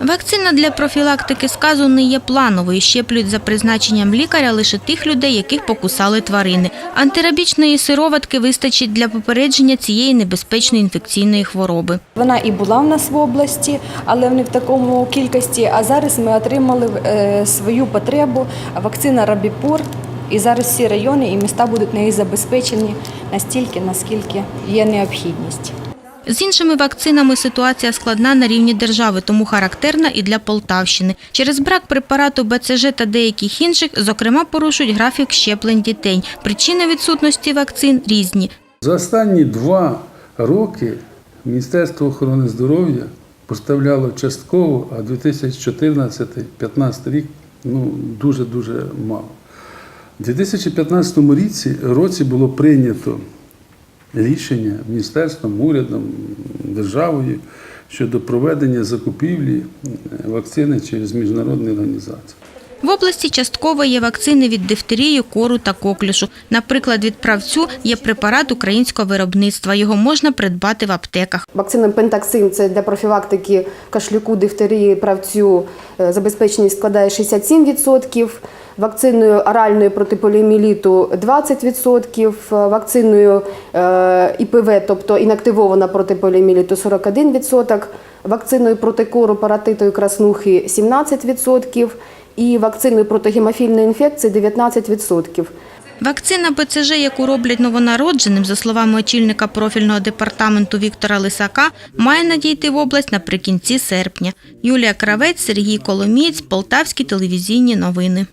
Вакцина для профілактики сказу не є плановою. Щеплюють за призначенням лікаря лише тих людей, яких покусали тварини. Антирабічної сироватки вистачить для попередження цієї небезпечної інфекційної хвороби. Вона і була в нас в області, але не в такому кількості. А зараз ми отримали е, свою потребу вакцина Рабіпур. І зараз всі райони і міста будуть нею забезпечені настільки, наскільки є необхідність. З іншими вакцинами ситуація складна на рівні держави, тому характерна і для Полтавщини. Через брак препарату БЦЖ та деяких інших, зокрема, порушують графік щеплень дітей. Причини відсутності вакцин різні. За останні два роки Міністерство охорони здоров'я поставляло частково, а 2014-2015 рік ну, дуже-дуже мало. У 2015 році, році було прийнято рішення міністерством, урядом, державою щодо проведення закупівлі е, вакцини через міжнародні організації. В області частково є вакцини від дифтерії, кору та коклюшу. Наприклад, від правцю є препарат українського виробництва. Його можна придбати в аптеках. Вакцина Пентаксин це для профілактики кашлюку, дифтерії, правцю е, забезпеченість складає 67%, вакциною оральної проти поліоміеліту 20%, вакциною е, ІПВ, тобто інактивована проти поліоміеліту 41%, вакциною проти кору, паратиту і краснухи 17% і вакциною проти гемофільної інфекції 19%. Вакцина БЦЖ, яку роблять новонародженим, за словами очільника профільного департаменту Віктора Лисака, має надійти в область наприкінці серпня. Юлія Кравець, Сергій Коломієць, Полтавські телевізійні новини.